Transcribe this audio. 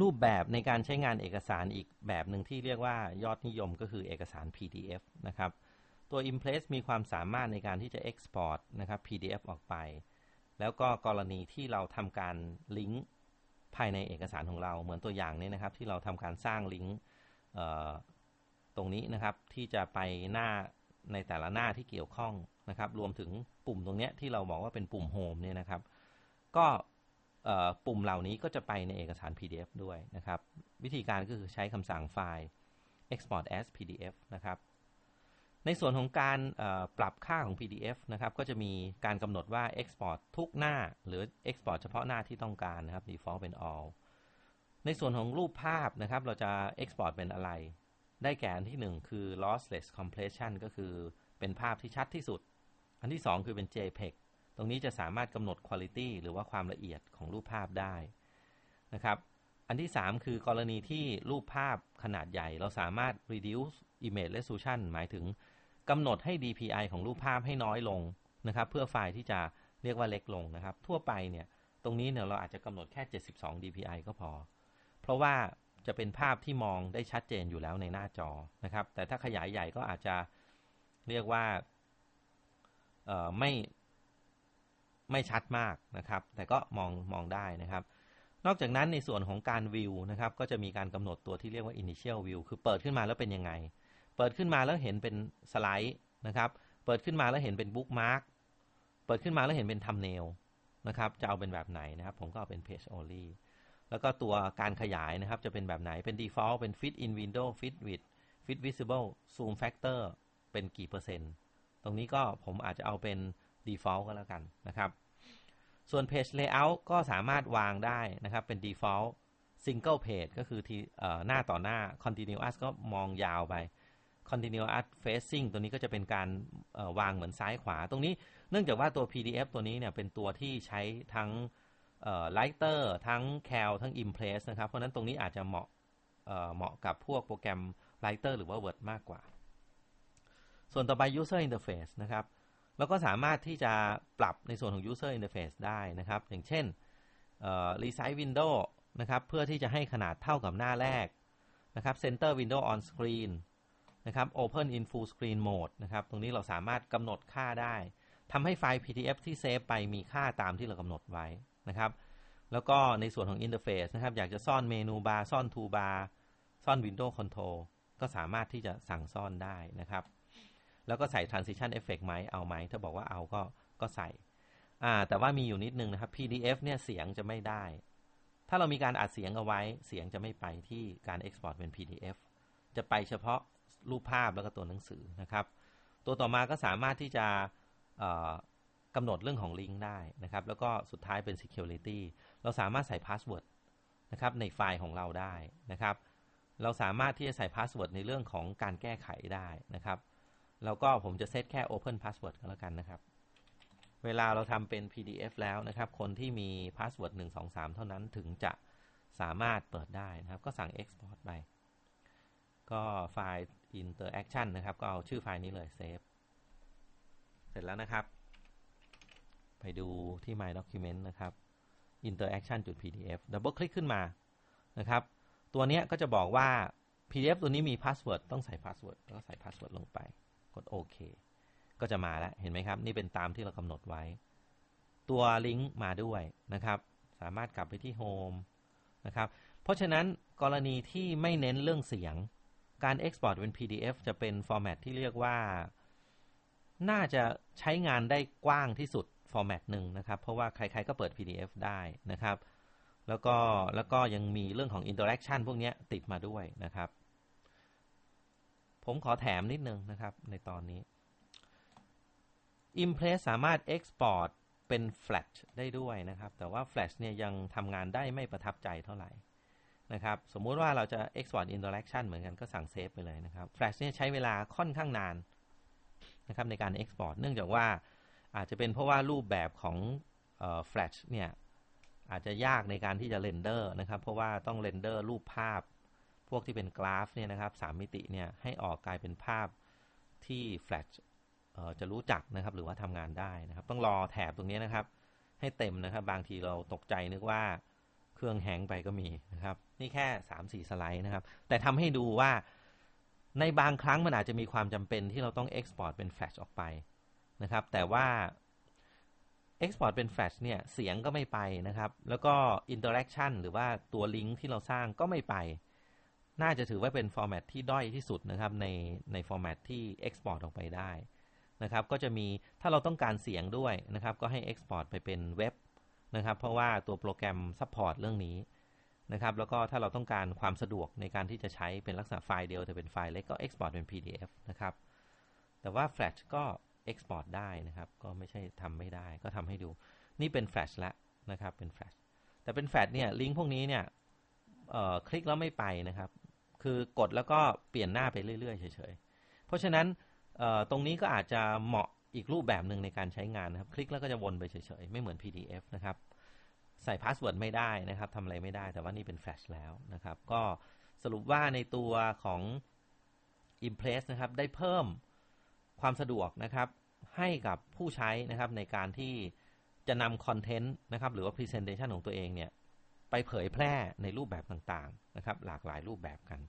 รูปแบบในการใช้งานเอกสารอีกแบบหนึ่งที่เรียกว่ายอดนิยมก็คือเอกสาร PDF นะครับ ตัว Impress มีความสามารถในการที่จะ Export นะครับ PDF ออกไป แล้วก็กรณีที่เราทำการลิงก์ภายในเอกสารของเราเหมือนตัวอย่างนี้นะครับ ที่เราทำการสร้างลิงก์ตรงนี้นะครับที่จะไปหน้าในแต่ละหน้าที่เกี่ยวข้องนะครับ รวมถึงปุ่มตรงนี้ที่เราบอกว่าเป็นปุ่ม Home เนี่ยนะครับ ก็ ปุ่มเหล่านี้ก็จะไปในเอกสาร PDF ด้วยนะครับ วิธีการก็คือใช้คำสั่งไฟล์ export as PDF นะครับ ในส่วนของการปรับค่าของ PDF นะครับก็จะมีการกำหนดว่า export ทุกหน้า หรือ export เฉพาะหน้าที่ต้องการนะครับ default เป็น all ในส่วนของรูปภาพนะครับ เราจะ export เป็นอะไร ได้แก่อันที่ 1 คือ lossless compression ก็คือเป็นภาพที่ชัดที่สุด อันที่ 2 คือเป็น JPEG ตรงนี้จะสามารถกำหนดคุณภาพหรือว่าความละเอียดของรูปภาพได้นะครับ อันที่ 3 คือกรณีที่รูปภาพขนาดใหญ่ เราสามารถ reduce image resolution หมายถึงกำหนดให้ DPI ของรูปภาพให้น้อยลงนะครับ เพื่อไฟล์ที่จะเรียกว่าเล็กลงนะครับ ทั่วไปเนี่ยตรงนี้เนี่ยเราอาจจะกำหนดแค่ 72 DPI ก็พอ เพราะว่าจะเป็นภาพที่มองได้ชัดเจนอยู่แล้วในหน้าจอนะครับ แต่ถ้าขยายใหญ่ก็อาจจะเรียกว่าไม่ ไม่ชัดมากนะครับ แต่ก็มองมองได้นะครับ นอกจากนั้นในส่วนของการวิวนะครับ ก็จะมีการกำหนดตัวที่เรียกว่า initial view คือเปิดขึ้นมาแล้วเป็นยังไง เปิดขึ้นมาแล้วเห็นเป็นสไลด์นะครับ เปิดขึ้นมาแล้วเห็นเป็นบุ๊กมาร์กเปิดขึ้นมาแล้วเห็นเป็นทัมเนลนะครับ จะเอาเป็นแบบไหนนะครับ ผมก็เอาเป็น page only แล้วก็ตัวการขยายนะครับ จะเป็นแบบไหน เป็น default เป็น fit in window fit width fit visible zoom factor เป็นกี่เปอร์เซ็นต์ ตรงนี้ก็ผมอาจจะเอาเป็น default ก็แล้วกันนะครับ ส่วน page layout ก็สามารถวางได้นะครับเป็น default single page ก็คือที่หน้าต่อหน้า continuous ก็มองยาวไป continuous facing ตัวนี้ก็จะเป็นการวางเหมือนซ้ายขวา ตรงนี้เนื่องจากว่าตัว PDF ตัวนี้เนี่ยเป็นตัวที่ใช้ทั้ง Lighter ทั้ง Cal ทั้ง Impress นะครับ เพราะนั้นตรงนี้อาจจะเหมาะเหมาะกับพวกโปรแกรม Lighter หรือว่า Word มากกว่า ส่วนต่อไป user interface นะครับ เราก็สามารถที่จะปรับในส่วนของ user interface ได้นะครับ อย่างเช่น resize window นะครับเพื่อที่จะให้ขนาดเท่ากับหน้าแรกนะครับ center window on screen นะครับ open in full screen mode นะครับ ตรงนี้เราสามารถกำหนดค่าได้ทำให้ไฟล์ PDF ที่เซฟไปมีค่าตามที่เรากำหนดไว้นะครับ แล้วก็ในส่วนของ interface นะครับ อยากจะซ่อนเมนูบาร์ซ่อนทูบาร์ซ่อน window control ก็สามารถที่จะสั่งซ่อนได้นะครับ แล้วก็ใส่ transition effect ไหมเอาไหมถ้าบอกว่าเอาก็ก็ใส่อ่าแต่ว่ามีอยู่นิดนึงนะครับ PDF เนี่ยเสียงจะไม่ได้ ถ้าเรามีการอัดเสียงเอาไว้เสียงจะไม่ไปที่การ export เป็น PDF จะไปเฉพาะรูปภาพแล้วก็ตัวหนังสือนะครับ ตัวต่อมาก็สามารถที่จะกำหนดเรื่องของลิงก์ได้นะครับ แล้วก็สุดท้ายเป็น security เราสามารถใส่ password นะครับในไฟล์ของเราได้นะครับ เราสามารถที่จะใส่ password ในเรื่องของการแก้ไขได้นะครับ แล้วก็ผมจะเซตแค่ Open Password ก็แล้วกันนะครับ เวลาเราทำเป็น PDF แล้วนะครับ คนที่มี Password 1 2 3 เท่านั้นถึงจะสามารถเปิดได้นะครับ ก็สั่ง Export ไป ก็ไฟล์ Interaction นะครับ ก็เอาชื่อไฟล์นี้เลย Save เสร็จแล้วนะครับ ไปดูที่ My Document นะครับ interaction.pdf ดับเบิลคลิกขึ้นมานะครับ ตัวนี้ก็จะบอกว่า PDF ตัวนี้มีพาสเวิร์ดต้องใส่พาสเวิร์ดก็ใส่พาสเวิร์ดลงไป กดโอเค ก็จะมาแล้วเห็นไหมครับ นี่เป็นตามที่เรากำหนดไว้ ตัวลิงก์มาด้วยนะครับ สามารถกลับไปที่โฮมนะครับ เพราะฉะนั้นกรณีที่ไม่เน้นเรื่องเสียง การ Export เป็น PDF จะเป็นฟอร์แมตที่เรียกว่า น่าจะใช้งานได้กว้างที่สุดฟอร์แมตหนึ่งนะครับ เพราะว่าใครๆก็เปิด PDF ได้นะครับ แล้วก็แล้วก็ยังมีเรื่องของ Interaction พวกนี้ติดมาด้วยนะครับ ผมขอแถมนิดนึงนะครับ ในตอนนี้ Impress สามารถ Export เป็น Flash ได้ด้วยนะครับ แต่ว่า Flash เนี่ยยังทำงานได้ไม่ประทับใจเท่าไหร่นะครับ สมมุติว่าเราจะ Export Interaction เหมือนกันก็สั่งเซฟไปเลยนะครับ Flash เนี่ยใช้เวลาค่อนข้างนานนะครับในการ Export เนื่องจากว่าอาจจะเป็นเพราะว่ารูปแบบของ Flash เนี่ยอาจจะยากในการที่จะเรนเดอร์นะครับ เพราะว่าต้องเรนเดอร์รูปภาพ วกที่เป็นกราฟเนี่ยนะครับสามมิติเนี่ยให้ออกกลายเป็นภาพที่แฟลชจะรู้จักนะครับหรือว่าทำงานได้นะครับ ต้องรอแถบตรงนี้นะครับ ให้เต็มนะครับ บางทีเราตกใจนึกว่าเครื่องแฮงไปก็มีนะครับ นี่แค่ 3-4 สไลด์นะครับ แต่ทำให้ดูว่าในบางครั้งมันอาจจะมีความจำเป็นที่เราต้อง Export เป็นแฟลชออกไปนะครับ แต่ว่า Export เป็นแฟลชเนี่ยเสียงก็ไม่ไปนะครับ แล้วก็ Interaction หรือว่าตัวลิงก์ที่เราสร้างก็ไม่ไป น่าจะถือว่าเป็นฟอร์แมตที่ด้อยที่สุดนะครับในในฟอร์แมตที่ Export อร์ตออกไปได้นะครับก็จะมีถ้าเราต้องการเสียงด้วยนะครับก็ให้ Export ไปเป็นเว็บนะครับเพราะว่าตัวโปรแกรม Support เรื่องนี้นะครับแล้วก็ถ้าเราต้องการความสะดวกในการที่จะใช้เป็นลักษณะไฟล์เดียวแต่เป็นไฟล์เล็กก็ Export เป็น PDF นะครับแต่ว่า Flash ก็ Export ได้นะครับก็ไม่ใช่ทำไม่ได้ก็ทำให้ดู นี่เป็น Flash ละนะครับเป็น Flash แต่เป็น Flash เนี่ยลิงก์พวกนี้เนี่ยคลิกแล้วไม่ไปนะครับ คือกดแล้วก็เปลี่ยนหน้าไปเรื่อยๆเฉยๆ เพราะฉะนั้นตรงนี้ก็อาจจะเหมาะอีกรูปแบบหนึ่งในการใช้งานนะครับ คลิกแล้วก็จะวนไปเฉยๆ ไม่เหมือน PDF นะครับ ใส่พาสเวิร์ดไม่ได้นะครับทำอะไรไม่ได้ แต่ว่านี่เป็นแฟลชแล้วนะครับ ก็สรุปว่าในตัวของ Impress นะครับ ได้เพิ่มความสะดวกนะครับ ให้กับผู้ใช้นะครับในการที่จะนำคอนเทนต์นะครับ หรือว่า Presentation ของตัวเองเนี่ย ไปเผยแพร่ในรูปแบบต่างๆนะครับ หลากหลายรูปแบบกัน